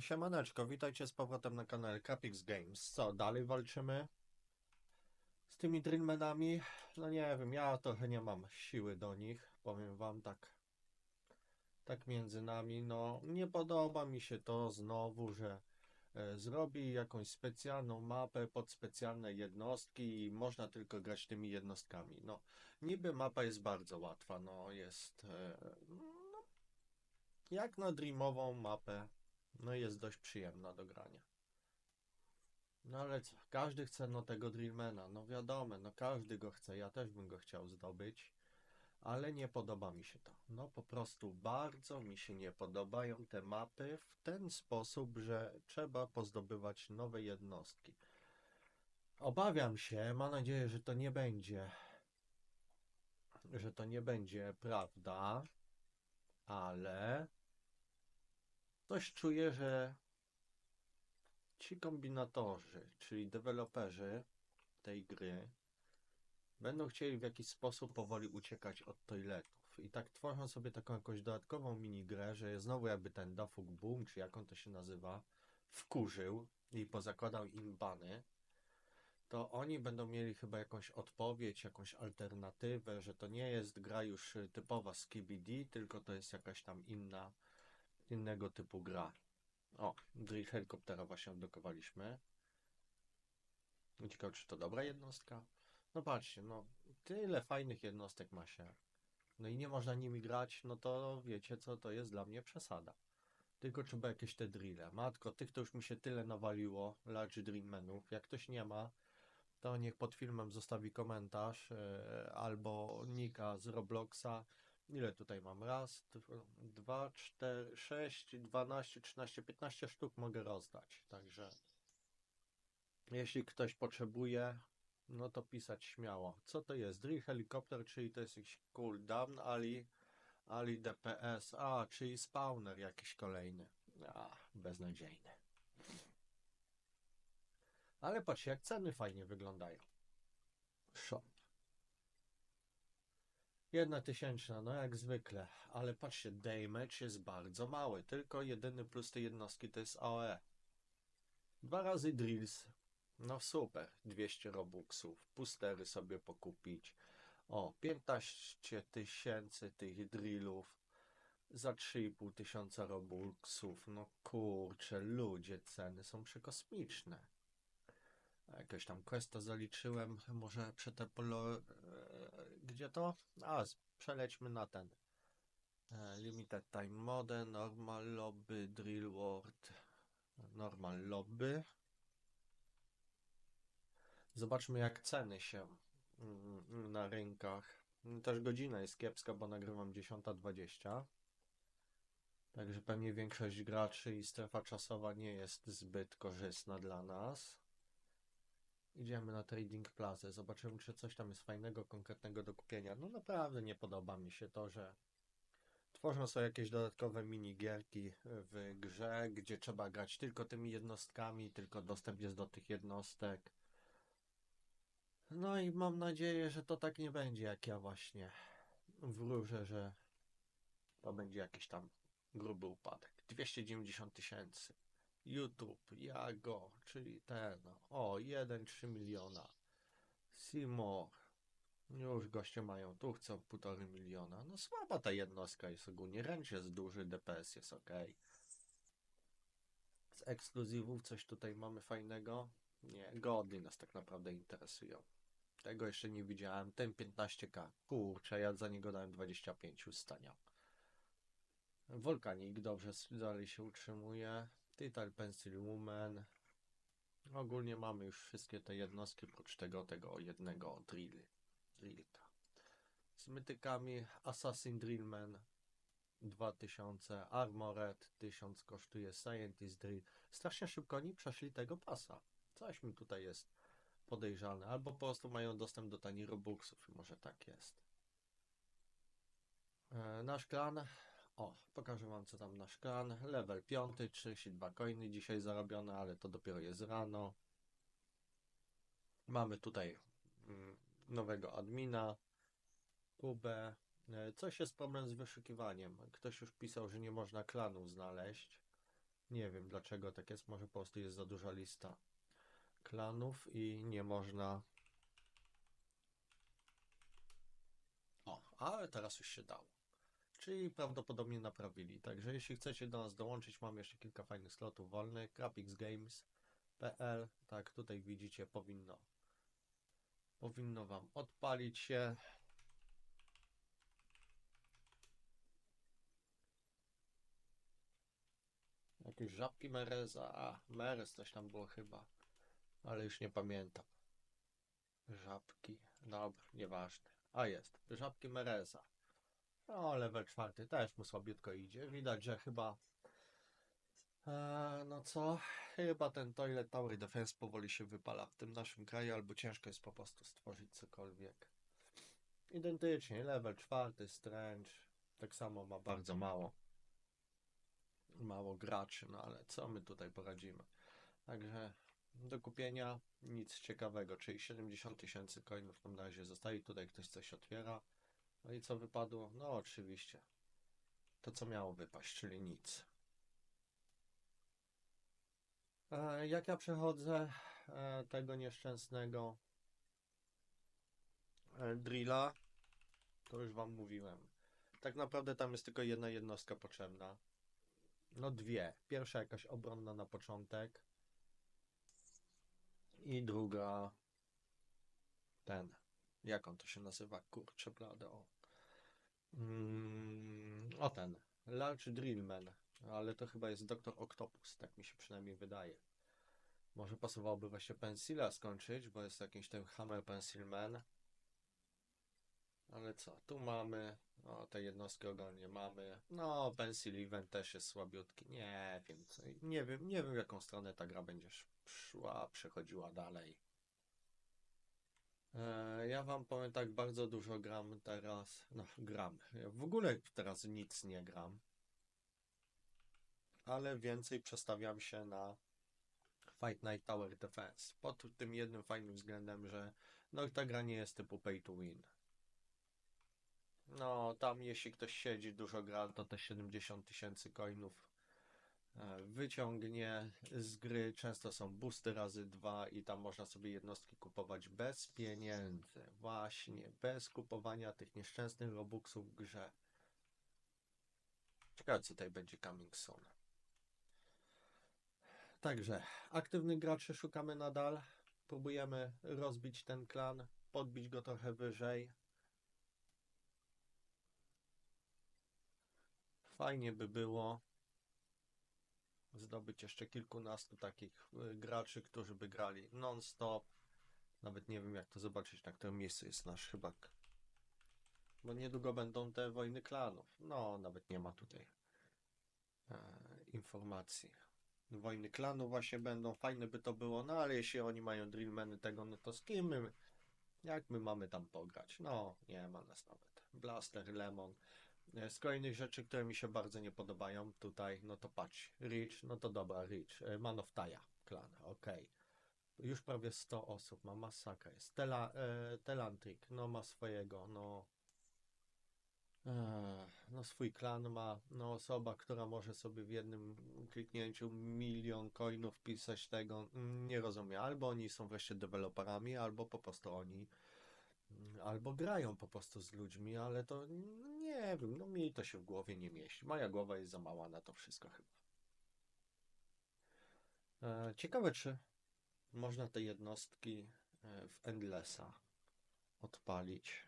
Siemaneczko, witajcie z powrotem na kanale Capix Games. Co, dalej walczymy z tymi drillmenami? No nie wiem, ja trochę nie mam siły do nich, powiem wam tak. Tak między nami, no nie podoba mi się to znowu, że e, zrobi jakąś specjalną mapę pod specjalne jednostki i można tylko grać tymi jednostkami. No, niby mapa jest bardzo łatwa, no jest e, no, jak na dreamową mapę no i jest dość przyjemna do grania. No ale co, każdy chce no tego Drillmana, no wiadomo, no każdy go chce, ja też bym go chciał zdobyć, ale nie podoba mi się to. No po prostu bardzo mi się nie podobają te mapy w ten sposób, że trzeba pozdobywać nowe jednostki. Obawiam się, mam nadzieję, że to nie będzie, że to nie będzie prawda, ale Coś czuję, że ci kombinatorzy, czyli deweloperzy tej gry, będą chcieli w jakiś sposób powoli uciekać od toiletów. I tak tworzą sobie taką jakąś dodatkową minigrę, że znowu jakby ten Dafuk Boom, czy jak on to się nazywa, wkurzył i pozakładał im bany, to oni będą mieli chyba jakąś odpowiedź, jakąś alternatywę, że to nie jest gra już typowa z KBD, tylko to jest jakaś tam inna innego typu gra. O, drill helikoptera właśnie odblokowaliśmy. Ciekawe, czy to dobra jednostka? No patrzcie, no tyle fajnych jednostek ma się. No i nie można nimi grać, no to wiecie co, to jest dla mnie przesada. Tylko trzeba jakieś te drille. Matko, tych to już mi się tyle nawaliło, large drill menów. Jak ktoś nie ma, to niech pod filmem zostawi komentarz yy, albo nika z Robloxa Ile tutaj mam? Raz, dwa, cztery, sześć, dwanaście, trzynaście, piętnaście sztuk mogę rozdać. Także jeśli ktoś potrzebuje, no to pisać śmiało. Co to jest? Drill helikopter, czyli to jest jakiś cooldown, ali, ali DPS, a, czyli spawner jakiś kolejny. A, beznadziejny. Ale patrzcie, jak ceny fajnie wyglądają. Shop. Jedna tysięczna, no jak zwykle, ale patrzcie, damage jest bardzo mały, tylko jedyny plus tej jednostki to jest AOE. Dwa razy drills, no super, 200 robuxów, pustery sobie pokupić. O, 15 tysięcy tych drillów za 3,5 tysiąca robuxów, no kurczę, ludzie, ceny są przekosmiczne. Jakoś tam questa zaliczyłem, może przetepolo... E, gdzie to? A, przelećmy na ten. E, limited Time Mode, Normal Lobby, Drill World, Normal Lobby. Zobaczmy jak ceny się mm, na rynkach. Też godzina jest kiepska, bo nagrywam 10.20. Także pewnie większość graczy i strefa czasowa nie jest zbyt korzystna dla nas. Idziemy na Trading Plaza, zobaczymy, czy coś tam jest fajnego, konkretnego do kupienia. No naprawdę nie podoba mi się to, że tworzą sobie jakieś dodatkowe minigierki w grze, gdzie trzeba grać tylko tymi jednostkami, tylko dostęp jest do tych jednostek. No i mam nadzieję, że to tak nie będzie, jak ja właśnie wróżę, że to będzie jakiś tam gruby upadek. 290 tysięcy. YouTube, Jago, czyli ten, o, 1,3 miliona. Seymour, już goście mają, tu chcą półtorej miliona. No słaba ta jednostka jest ogólnie, ręcz jest duży, DPS jest ok. Z ekskluzywów coś tutaj mamy fajnego? Nie, godnie nas tak naprawdę interesują. Tego jeszcze nie widziałem. Ten 15k. Kurczę, ja za niego dałem 25 stania. Wolkanik dobrze dalej się utrzymuje. Titan Pencil Woman. Ogólnie mamy już wszystkie te jednostki, oprócz tego, tego jednego drill, drillka. Z mytykami Assassin Drillman 2000, Armored 1000 kosztuje, Scientist Drill. Strasznie szybko oni przeszli tego pasa. Coś mi tutaj jest podejrzane. Albo po prostu mają dostęp do tanich robuxów, może tak jest. E, nasz klan o, pokażę Wam co tam nasz klan. Level 5, 32 coiny dzisiaj zarobione, ale to dopiero jest rano. Mamy tutaj mm, nowego admina, Kubę. E, coś jest problem z wyszukiwaniem. Ktoś już pisał, że nie można klanów znaleźć. Nie wiem dlaczego tak jest, może po prostu jest za duża lista klanów i nie można... O, ale teraz już się dało. Czyli prawdopodobnie naprawili. Także jeśli chcecie do nas dołączyć, mamy jeszcze kilka fajnych slotów wolnych. capixgames.pl Tak, tutaj widzicie, powinno powinno Wam odpalić się. Jakieś żabki Mereza. A, Merez coś tam było chyba. Ale już nie pamiętam. Żabki. Dobra, nieważne. A jest. Żabki Mereza. No, level czwarty też mu słabiutko idzie. Widać, że chyba. E, no co? Chyba ten Toilet Tower Defense powoli się wypala w tym naszym kraju, albo ciężko jest po prostu stworzyć cokolwiek. Identycznie, level czwarty, Strange. Tak samo ma bardzo mało. Mało graczy, no ale co my tutaj poradzimy? Także do kupienia nic ciekawego, czyli 70 tysięcy coinów nam na razie zostaje. Tutaj ktoś coś otwiera. No i co wypadło? No oczywiście. To co miało wypaść, czyli nic. E, Jak ja przechodzę e, tego nieszczęsnego e, drilla, to już wam mówiłem. Tak naprawdę tam jest tylko jedna jednostka potrzebna. No dwie. Pierwsza jakaś obronna na początek. I druga ten. Jak on to się nazywa? Kurczę blade, o. Mm, o ten. Large Drillman. Ale to chyba jest Doktor Octopus, tak mi się przynajmniej wydaje. Może pasowałoby właśnie Pensila skończyć, bo jest jakiś ten Hammer Pencilman. Ale co, tu mamy, o te jednostki ogólnie mamy. No, Pencil Event też jest słabiutki. Nie wiem, co, nie wiem, nie wiem w jaką stronę ta gra będzie szła, przechodziła dalej. E, Ja wam powiem tak, bardzo dużo gram teraz. No, gram. Ja w ogóle teraz nic nie gram. Ale więcej przestawiam się na Fight Night Tower Defense. Pod tym jednym fajnym względem, że no ta gra nie jest typu pay to win. No, tam jeśli ktoś siedzi, dużo gra, to te 70 tysięcy coinów wyciągnie z gry. Często są boosty razy dwa i tam można sobie jednostki kupować bez pieniędzy. Właśnie, bez kupowania tych nieszczęsnych robuxów w grze. Ciekawe, co tutaj będzie coming soon. Także, aktywnych graczy szukamy nadal. Próbujemy rozbić ten klan, podbić go trochę wyżej. Fajnie by było zdobyć jeszcze kilkunastu takich y, graczy, którzy by grali non-stop. Nawet nie wiem, jak to zobaczyć, na którym miejscu jest nasz chybak. Bo niedługo będą te wojny klanów. No, nawet nie ma tutaj e, informacji. Wojny klanów właśnie będą. Fajne by to było, no ale jeśli oni mają drillmeny tego, no to z kim my, jak my mamy tam pograć? No, nie ma nas nawet. Blaster, Lemon. E, Z kolejnych rzeczy, które mi się bardzo nie podobają tutaj, no to patrz, Rich, no to dobra, Rich, E, Man of Taya, klan, okej. Już prawie 100 osób, ma masakra jest. Tela, e, Telantric, no ma swojego, no... Ech, No swój klan ma, no osoba, która może sobie w jednym kliknięciu milion coinów pisać tego, mm, nie rozumiem. Albo oni są wreszcie deweloperami, albo po prostu oni, albo grają po prostu z ludźmi, ale to nie wiem, no mi to się w głowie nie mieści. Moja głowa jest za mała na to wszystko chyba. E, Ciekawe, czy można te jednostki e, w Endlessa odpalić.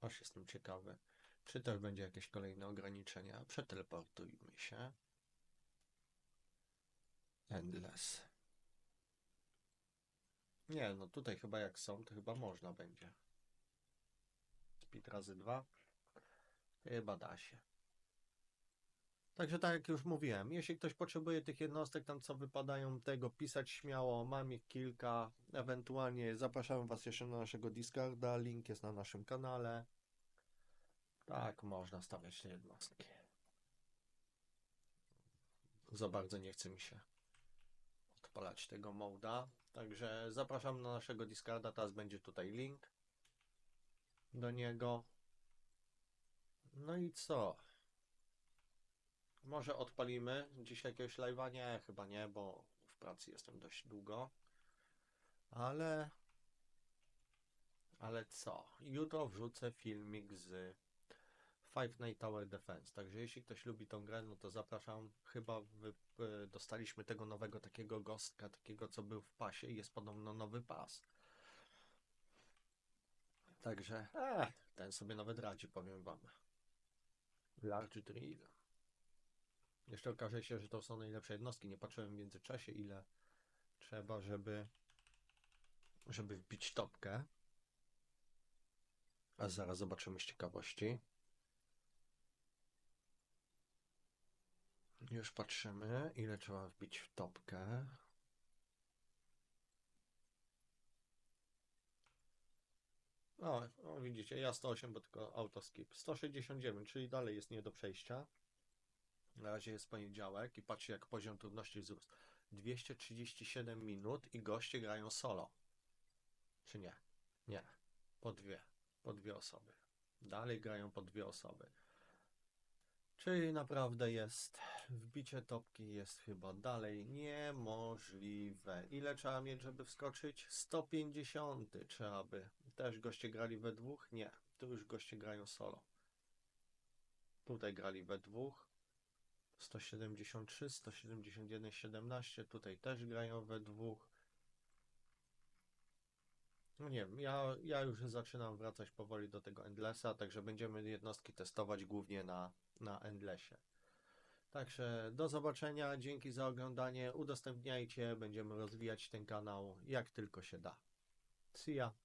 Aż jestem ciekawy. Czy też będzie jakieś kolejne ograniczenia? Przeteleportujmy się. Endless. Nie, no tutaj chyba jak są, to chyba można będzie. Speed razy dwa. Chyba da się. Także tak jak już mówiłem, jeśli ktoś potrzebuje tych jednostek tam co wypadają tego, pisać śmiało, mam ich kilka, ewentualnie zapraszam Was jeszcze na naszego Discorda, link jest na naszym kanale. Tak, można stawiać jednostki. Za bardzo nie chce mi się odpalać tego moda. Także zapraszam na naszego Discorda, teraz będzie tutaj link do niego. No i co? Może odpalimy dzisiaj jakiegoś live'a? Nie, chyba nie, bo w pracy jestem dość długo. Ale... Ale co? Jutro wrzucę filmik z Five Nights Tower Defense. Także jeśli ktoś lubi tą grę, no to zapraszam. Chyba wy, y, dostaliśmy tego nowego takiego gostka, takiego co był w pasie i jest podobno nowy pas. Także, eh, ten sobie nawet radzi, powiem wam. Large drill. Jeszcze okaże się, że to są najlepsze jednostki. Nie patrzyłem w międzyczasie, ile trzeba, żeby, żeby wbić topkę. A zaraz zobaczymy z ciekawości. Już patrzymy, ile trzeba wbić w topkę. O, o, widzicie, ja 108, bo tylko autoskip. 169, czyli dalej jest nie do przejścia. Na razie jest poniedziałek i patrzcie, jak poziom trudności wzrósł. 237 minut i goście grają solo. Czy nie? Nie. Po dwie. Po dwie osoby. Dalej grają po dwie osoby. Czyli naprawdę jest. Wbicie topki jest chyba dalej niemożliwe. Ile trzeba mieć, żeby wskoczyć? 150 trzeba by. Też goście grali we dwóch? Nie. Tu już goście grają solo. Tutaj grali we dwóch. 173, 171, 17. Tutaj też grają we dwóch. No nie wiem, ja, ja już zaczynam wracać powoli do tego Endlessa, także będziemy jednostki testować głównie na, na Endlessie. Także do zobaczenia, dzięki za oglądanie, udostępniajcie, będziemy rozwijać ten kanał jak tylko się da. See ya!